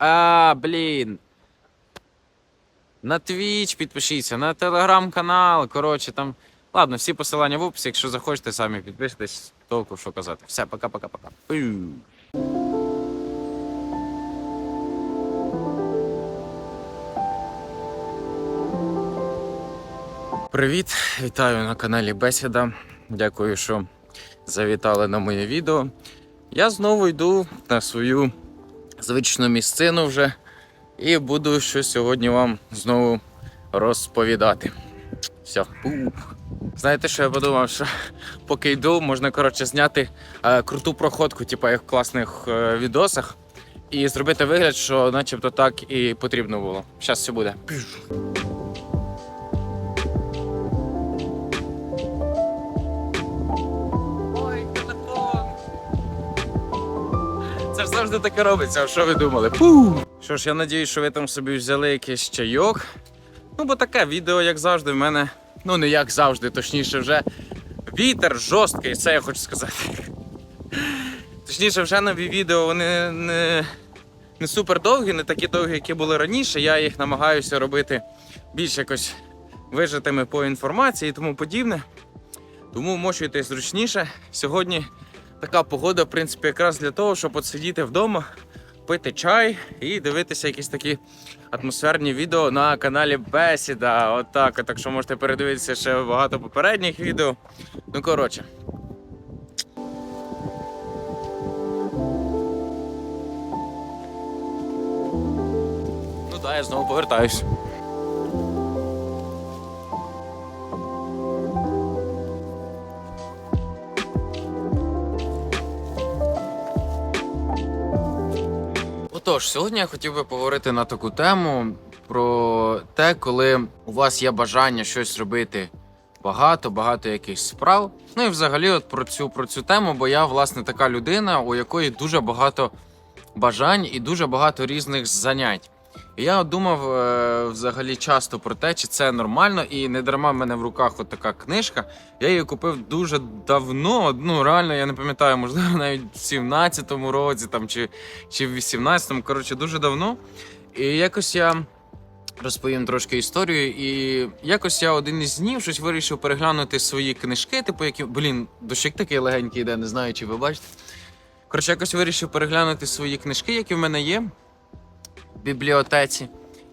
А, блін. На Twitch підпишіться, на телеграм-канал. Коротше, там. Ладно, всі посилання в описі. Якщо захочете, самі підпишитесь, толку що казати. Все, пока-пока-пока. Привіт, вітаю на каналі Бесіда. Дякую, що завітали на моє відео. Я знову йду на свою звичну місцину вже і буду щось сьогодні вам знову розповідати. Все. Знаєте, що я подумав, що поки йду, можна коротше зняти е, круту проходку, типу як в класних е, відосах, і зробити вигляд, що начебто так і потрібно було. Зараз все буде. Завжди таке робиться, а що ви думали? Пу! Що ж, я надіюсь, що ви там собі взяли якийсь чайок. Ну, бо таке відео, як завжди, в мене. Ну, не як завжди, точніше, вже вітер жорсткий, це я хочу сказати. Точніше, вже нові відео вони не, не супер довгі, не такі довгі, які були раніше. Я їх намагаюся робити більш якось вижитими по інформації і тому подібне. Тому мочуйтесь зручніше. Сьогодні така погода, в принципі, якраз для того, щоб от сидіти вдома, пити чай і дивитися якісь такі атмосферні відео на каналі Бесіда. Отак. От так що можете передивитися ще багато попередніх відео. Ну, коротше. Ну так, я знову повертаюсь. Отож, сьогодні я хотів би поговорити на таку тему про те, коли у вас є бажання щось робити багато, багато якихось справ. Ну і взагалі, от про цю про цю тему, бо я власне така людина, у якої дуже багато бажань і дуже багато різних занять. Я думав е, взагалі часто про те, чи це нормально, і не дарма в мене в руках така книжка. Я її купив дуже давно. Ну реально, я не пам'ятаю, можливо, навіть в 17-му році там чи, чи в 18-му, коротше, дуже давно. І якось я розповім трошки історію. І якось я один із днів щось вирішив переглянути свої книжки, типу, які. Блін, дощик такий легенький йде, не знаю, чи ви бачите. Коротше, якось вирішив переглянути свої книжки, які в мене є бібліотеці.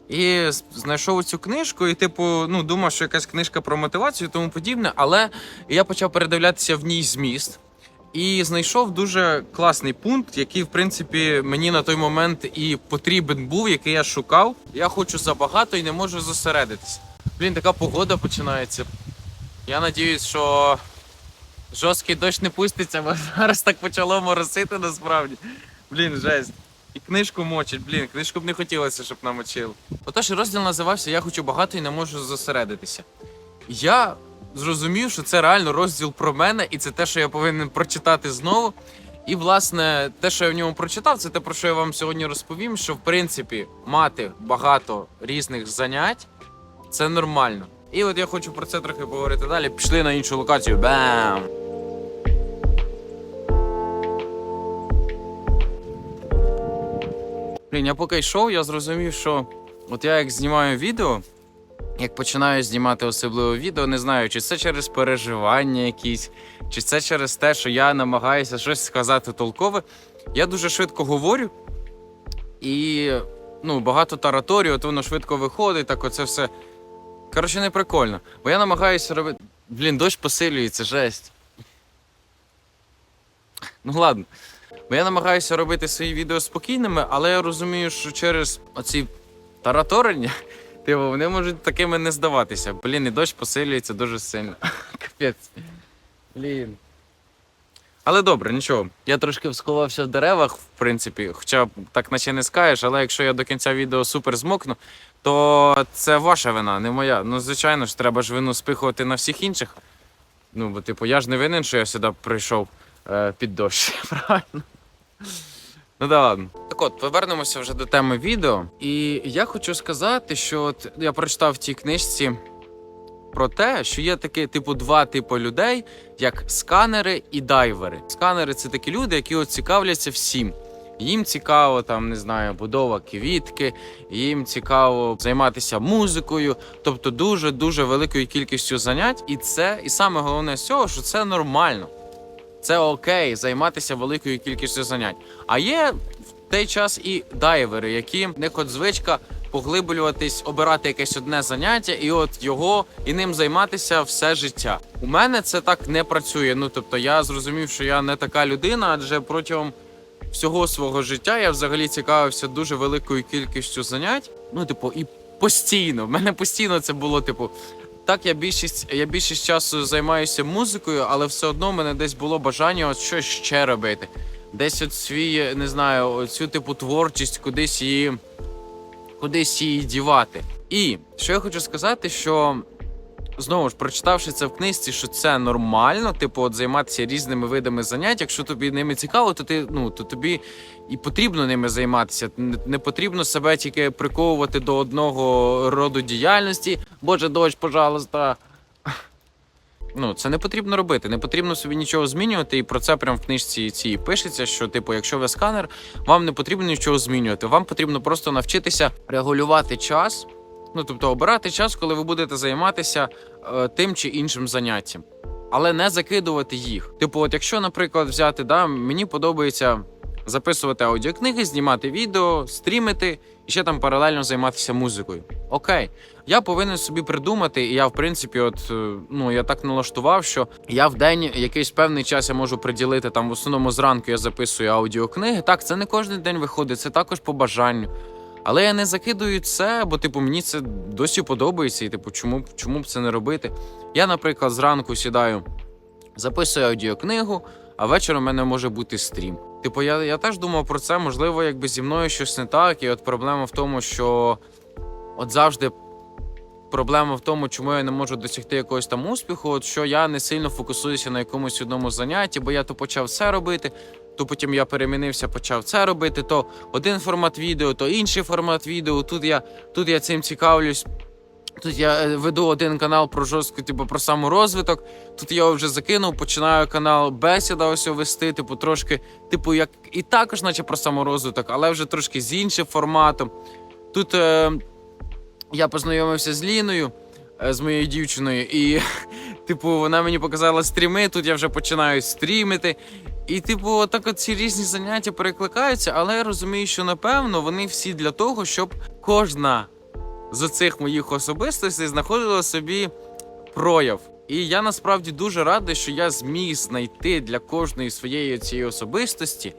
І знайшов цю книжку, і, типу, ну, думав, що якась книжка про мотивацію і тому подібне, але я почав передивлятися в ній зміст. І знайшов дуже класний пункт, який, в принципі, мені на той момент і потрібен був, який я шукав. Я хочу забагато і не можу зосередитися. Блін, така погода починається. Я надіюсь, що жорсткий дощ не пуститься, бо зараз так почало моросити насправді. Блін, жесть. І книжку мочить, блін, книжку б не хотілося, щоб намочив. Отож, розділ називався Я хочу багато і не можу зосередитися. Я зрозумів, що це реально розділ про мене, і це те, що я повинен прочитати знову. І, власне, те, що я в ньому прочитав, це те, про що я вам сьогодні розповім. Що в принципі мати багато різних занять це нормально. І от я хочу про це трохи поговорити далі. Пішли на іншу локацію. Бам! Блін, я поки йшов, я зрозумів, що от я як знімаю відео, як починаю знімати особливо відео, не знаю, чи це через переживання якісь, чи це через те, що я намагаюся щось сказати толкове. Я дуже швидко говорю і ну, багато тараторію, от воно швидко виходить, так оце все. Коротше, не прикольно. Бо я намагаюся робити. Блін, дощ посилюється, жесть. Ну ладно. Бо я намагаюся робити свої відео спокійними, але я розумію, що через оці тараторення, типу, вони можуть такими не здаватися. Блін, і дощ посилюється дуже сильно. Капець. Блін. Але добре, нічого. Я трошки сховався в деревах, в принципі, хоча так наче не скажеш, але якщо я до кінця відео супер змокну, то це ваша вина, не моя. Ну, звичайно ж, треба ж вину спихувати на всіх інших. Ну, бо, типу, я ж не винен, що я сюди прийшов е, під дощ, правильно? Ну да ладно. Так от, повернемося вже до теми відео. І я хочу сказати, що от я прочитав в цій книжці про те, що є такі, типу, два типи людей, як сканери і дайвери. Сканери це такі люди, які от цікавляться всім. Їм цікаво, там не знаю, будова квітки, їм цікаво займатися музикою, тобто дуже дуже великою кількістю занять. І це, і саме головне з цього, що це нормально. Це окей, займатися великою кількістю занять. А є в той час і дайвери, які них от звичка поглиблюватись, обирати якесь одне заняття, і от його і ним займатися все життя. У мене це так не працює. Ну тобто, я зрозумів, що я не така людина, адже протягом всього свого життя я взагалі цікавився дуже великою кількістю занять. Ну, типу, і постійно. В мене постійно це було, типу. Так, я більшість, я більшість часу займаюся музикою, але все одно в мене десь було бажання от щось ще робити. Десь от свій, не знаю, цю типу творчість, кудись її, кудись її дівати. І що я хочу сказати, що знову ж прочитавши це в книжці, що це нормально, типу, от займатися різними видами занять. Якщо тобі ними цікаво, то ти ну то тобі і потрібно ними займатися. Не, потрібно себе тільки приковувати до одного роду діяльності. Боже, дощ, пожалуйста. Ну, це не потрібно робити, не потрібно собі нічого змінювати, і про це прямо в книжці цій пишеться. Що, типу, якщо ви сканер, вам не потрібно нічого змінювати. Вам потрібно просто навчитися регулювати час. Ну, тобто, обирати час, коли ви будете займатися е, тим чи іншим заняттям, але не закидувати їх. Типу, от якщо, наприклад, взяти, да, мені подобається записувати аудіокниги, знімати відео, стрімити і ще там паралельно займатися музикою. Окей, я повинен собі придумати, і я, в принципі, от е, ну я так налаштував, що я в день якийсь певний час я можу приділити там в основному зранку я записую аудіокниги. Так, це не кожен день виходить, це також по бажанню. Але я не закидую це, бо типу мені це досі подобається, і типу, чому, чому б це не робити? Я, наприклад, зранку сідаю, записую аудіокнигу, а вечором у мене може бути стрім. Типу, я, я теж думав про це, можливо, якби зі мною щось не так. І от проблема в тому, що от завжди проблема в тому, чому я не можу досягти якогось там успіху, от що я не сильно фокусуюся на якомусь одному занятті, бо я то почав це робити, то потім я перемінився, почав це робити, то один формат відео, то інший формат відео. Тут я, тут я цим цікавлюсь. Тут я е, веду один канал про жорстку, типу про саморозвиток. Тут я вже закинув, починаю канал бесіда ось вести, типу, трошки, типу, як і також, наче про саморозвиток, але вже трошки з іншим форматом. Тут е, я познайомився з Ліною, е, з моєю дівчиною, і, типу, вона мені показала стріми. Тут я вже починаю стрімити. І, типу, отак от ці різні заняття перекликаються, але я розумію, що напевно вони всі для того, щоб кожна з цих моїх особистостей знаходила собі прояв. І я насправді дуже радий, що я зміг знайти для кожної своєї цієї особистості.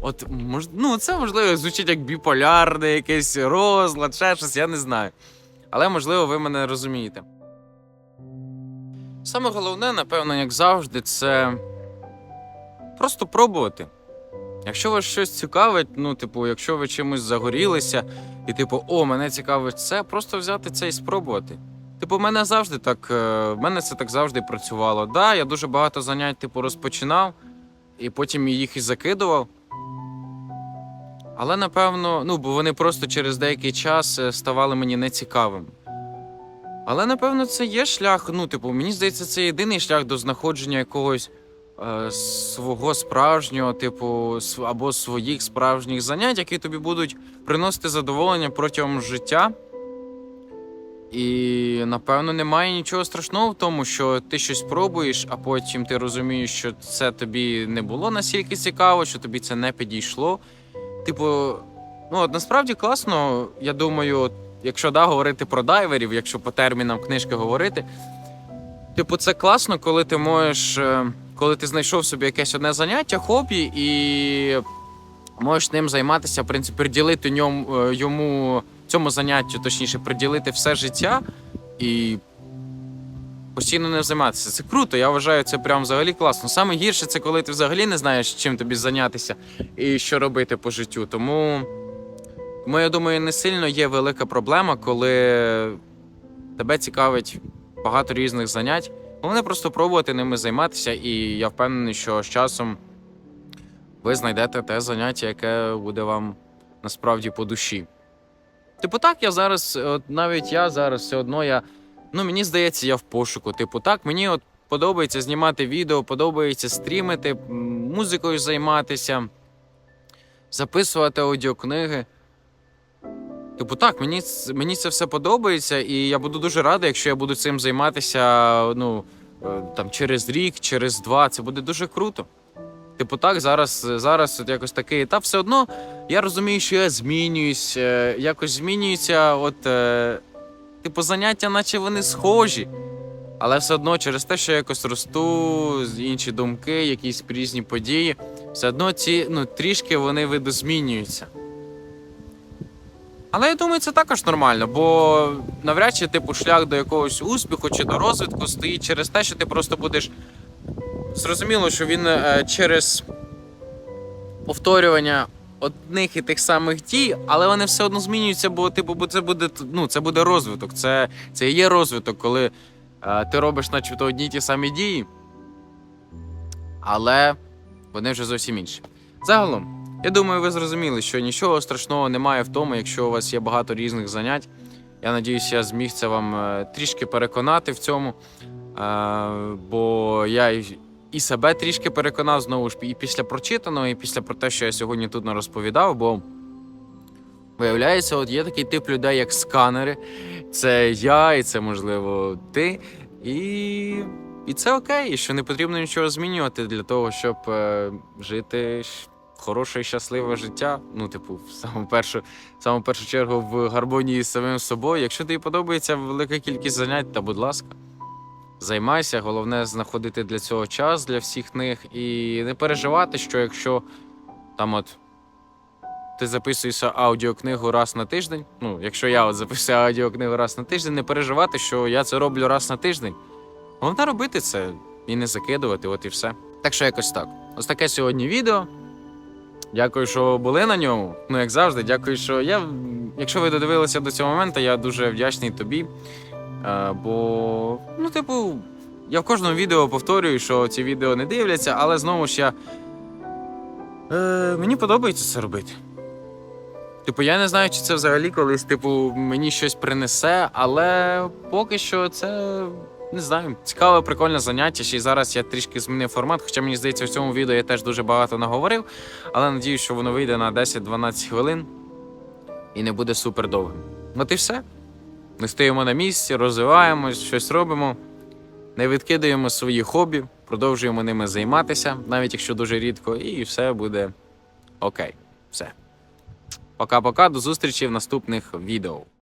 От мож... ну, це можливо звучить як біполярне, якийсь розлад, ще щось, я не знаю. Але можливо, ви мене розумієте. Саме головне, напевно, як завжди, це просто пробувати. Якщо вас щось цікавить, ну, типу, якщо ви чимось загорілися, і типу, о, мене цікавить це, просто взяти це і спробувати. Типу, мене завжди так, е, в мене це так завжди працювало. Да, я дуже багато занять, типу, розпочинав, і потім їх і закидував. Але напевно, ну, бо вони просто через деякий час е, ставали мені нецікавими. Але напевно це є шлях. Ну, типу, мені здається, це єдиний шлях до знаходження якогось свого справжнього, типу, або своїх справжніх занять, які тобі будуть приносити задоволення протягом життя. І напевно немає нічого страшного в тому, що ти щось пробуєш, а потім ти розумієш, що це тобі не було настільки цікаво, що тобі це не підійшло. Типу, ну от насправді класно, я думаю, якщо да, говорити про дайверів, якщо по термінам книжки говорити. Типу, це класно, коли ти можеш, е, коли ти знайшов собі якесь одне заняття, хобі, і можеш ним займатися, в принципі, приділити ньому, е, йому цьому заняттю, точніше, приділити все життя і постійно ним займатися. Це круто, я вважаю, це прям взагалі класно. Саме гірше це коли ти взагалі не знаєш, чим тобі зайнятися і що робити по життю. Тому, тому я думаю, не сильно є велика проблема, коли тебе цікавить багато різних занять. Головне просто пробувати ними займатися, і я впевнений, що з часом ви знайдете те заняття, яке буде вам насправді по душі. Типу, так, я зараз, от навіть я зараз все одно я. Ну, мені здається, я в пошуку. Типу, так, мені от подобається знімати відео, подобається стрімити, музикою займатися, записувати аудіокниги. Типу, так, мені, мені це все подобається, і я буду дуже радий, якщо я буду цим займатися ну, е, там, через рік, через два. Це буде дуже круто. Типу, так, зараз, зараз от якось такий етап. Все одно я розумію, що я змінююсь, е, якось змінюються, от, е, типу, заняття, наче вони схожі. Але все одно через те, що я якось росту, інші думки, якісь різні події, все одно ці ну, трішки вони видозмінюються. Але я думаю, це також нормально, бо навряд чи типу шлях до якогось успіху чи до розвитку стоїть через те, що ти просто будеш. Зрозуміло, що він е, через повторювання одних і тих самих дій, але вони все одно змінюються, бо типу, це буде ну, це буде розвиток. Це, це і є розвиток, коли е, ти робиш, начебто, одні й ті самі дії, але вони вже зовсім інші. Загалом, я думаю, ви зрозуміли, що нічого страшного немає в тому, якщо у вас є багато різних занять. Я надіюся, я зміг це вам е, трішки переконати в цьому. Е, бо я і- себе трішки переконав знову ж і після прочитаного, і після про те, що я сьогодні тут не розповідав. Бо виявляється, от є такий тип людей, як сканери. Це я, і це можливо ти. І, і це окей, що не потрібно нічого змінювати для того, щоб е, жити хороше і щасливе життя. Ну, типу, в саму першу, в саму першу чергу в гармонії з самим собою. Якщо тобі подобається велика кількість занять, то будь ласка. Займайся, головне знаходити для цього час для всіх них і не переживати, що якщо там от ти записуєшся аудіокнигу раз на тиждень. Ну, якщо я от записую аудіокнигу раз на тиждень, не переживати, що я це роблю раз на тиждень. Головне робити це і не закидувати, от і все. Так що якось так. Ось таке сьогодні відео. Дякую, що були на ньому. Ну, як завжди, дякую, що я. Якщо ви додивилися до цього моменту, я дуже вдячний тобі. Е, бо, ну, типу, я в кожному відео повторюю, що ці відео не дивляться, але знову ж я. Е, мені подобається це робити. Типу, я не знаю, чи це взагалі колись, типу, мені щось принесе, але поки що це. Не знаю, цікаве, прикольне заняття. Ще й зараз я трішки змінив формат, хоча мені здається, в цьому відео я теж дуже багато наговорив, але надію, що воно вийде на 10-12 хвилин і не буде супер довгим. От і все. Ми стоїмо на місці, розвиваємось, щось робимо, не відкидаємо свої хобі, продовжуємо ними займатися, навіть якщо дуже рідко, і все буде окей. Все. Пока-пока, до зустрічі в наступних відео.